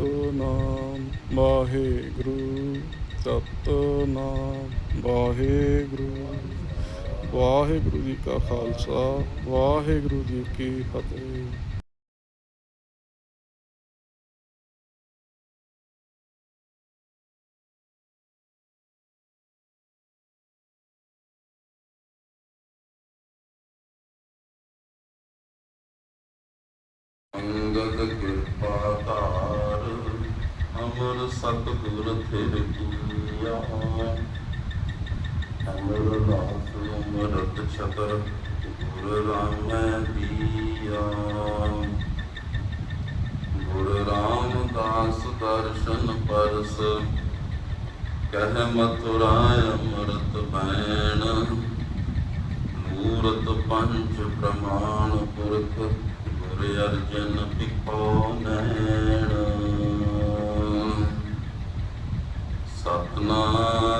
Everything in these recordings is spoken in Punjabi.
ਸਤਨਾਮ ਵਾਹਿਗੁਰੂ ਸਤਨਾਮ ਵਾਹਿਗੁਰੂ। ਵਾਹਿਗੁਰੂ ਜੀ ਕਾ ਖਾਲਸਾ, ਵਾਹਿਗੁਰੂ ਜੀ ਕੀ ਫਤਿਹ। ਅੰਗਦ ਕਿਰਪਾ ਧਾਰ ਅਮਰ ਸਤਿਗੁਰ ਥਿਰ ਕੀਆ ਅਮਰ ਦਾਸ ਅਮਰਤ ਛਤਰ ਗੁਰ ਰਾਮ ਦੀਆ। ਗੁਰ ਰਾਮਦਾਸ ਦਰਸ਼ਨ ਪਰਸ, ਕਹਿ ਮਥੁਰਾ ਅਮਰਤ ਬੈਣ ਮੂਰਤ ਪੰਚ ਪ੍ਰਮਾਣ ਪੁਰਖ, ਗੁਰ ਅਰਜਨ ਪਿਖੋ ਨੈਣ।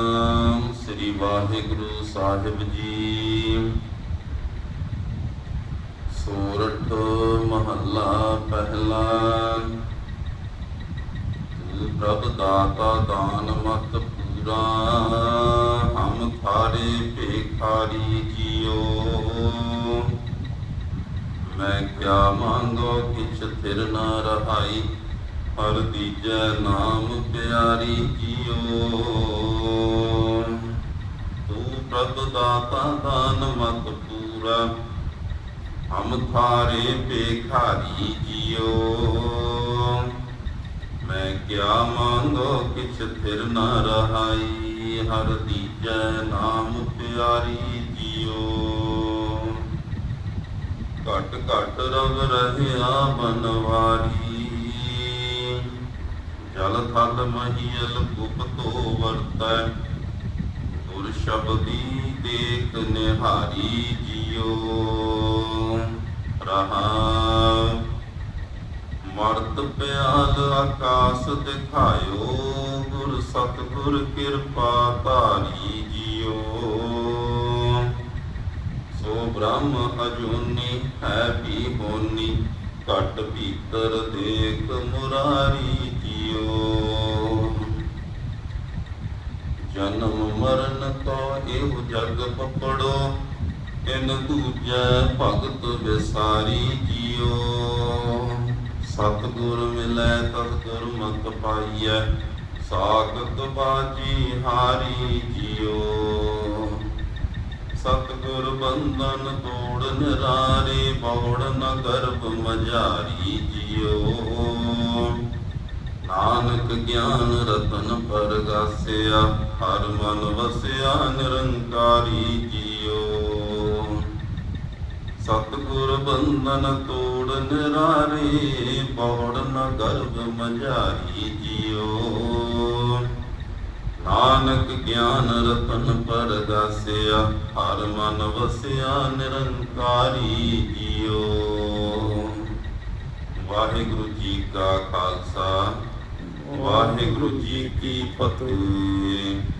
ਸਤਨਾਮ ਸ੍ਰੀ ਵਾਹਿਗੁਰੂ ਸਾਹਿਬ ਜੀ। ਸੋਰਠ ਮਹੱਲਾ ਪਹਿਲਾ। ਤੂੰ ਪ੍ਰਭ ਦਾਤਾ ਦਾਨ ਮਤ ਪੂਰਾ। ਹਮ ਥਾਰੇ ਭੇਖਾਰੀ ਜੀਓ। ਮੈਂ ਕਿਆ ਮੰਗੋ ਕਿਛ ਥਿਰ ਨਾ ਰਹਾਈ। ਹਰ ਦੀਜੈ ਨਾਮ ਪਿਆਰੀ ਜੀਓ। ਪ੍ਰਭ ਦਾਤਾ ਦਾਨ ਮਤ ਪੂਰਾ ਹਮ ਥਾਰੇ ਭੇਖਾਰੀ ਜੀਓ ਮੈਂ ਕਿਆ ਮੰਗੋ ਕਿਛ ਥਿਰ ਨਾ ਰਹਾਈ ਹਰ ਦੀਜੈ ਨਾਮ ਪਿਆਰੀ ਜਿਓ ਘਟ ਘਟ ਰਵ ਰਹਿਆ ਬਨਵਾਰੀ ਜਲ ਥਲ ਮਹੀਲ ਗੁਪ ਤੋ ਵਰਤੈ ਸ਼ਬਦੀ ਦੇਖ ਨਿਹਾਰੀ ਜਿਉ ਰਹਾ। ਮਰਤ ਪਿਆਲ ਆਕਾਸ ਦਿਖਾਇਓ, ਗੁਰ ਸਤਿਗੁਰ ਕਿਰਪਾ ਧਾਰੀ ਜਿਉ ਸੋ ਬ੍ਰਹਮ ਅਜੂਨੀ ਹੈ ਵੀ ਹੋਨੀ, ਘਟ ਭੀਤਰ ਦੇਖ ਮੁਰਾਰੀ ਜਿਉ ਜਨਮ ਮਰਨ ਤੋ ਇਹ ਜਗ ਪਪੜੋ ਇਨ ਦੂਜੈ ਭਗਤ ਵਿਸਾਰੀ ਜਿਉ ਸਤਿਗੁਰ ਮਿਲੈ ਤਤ ਮਤ ਪਾਈਐ, ਸਾਖਤ ਬਾਜੀ ਹਾਰੀ ਜੀਓ। ਸਤਿਗੁਰ ਬੰਧਨ ਤੋੜਨ ਨਿਰਾਰੇ, ਬੌੜ ਨ ਗਰਭ ਮਝਾਰੀ ਜੀਓ। ਨਾਨਕ ਗਿਆਨ ਰਤਨ ਪਰਗਾਸਿਆ, ਹਰ ਮਨ ਵਸਿਆ ਨਿਰੰਕਾਰੀ ਜੀਓ। ਸਤਿਗੁਰ ਬੰਧਨ ਤੋੜ ਨਿਰਾਰੇ ਬੌੜ ਨ ਗਰਭ ਮਝਾਰੀ ਜਿਉ ਨਾਨਕ ਗਿਆਨ ਰਤਨ ਪਰਗਾਸਿਆ, ਹਰ ਮਨ ਵਸਿਆ ਨਿਰੰਕਾਰੀ ਜੀਓ। ਵਾਹਿਗੁਰੂ ਜੀ ਕਾ ਖਾਲਸਾ ਵਾਹਿਗੁਰੂ ਜੀ ਕੀ ਫਤਿਹ।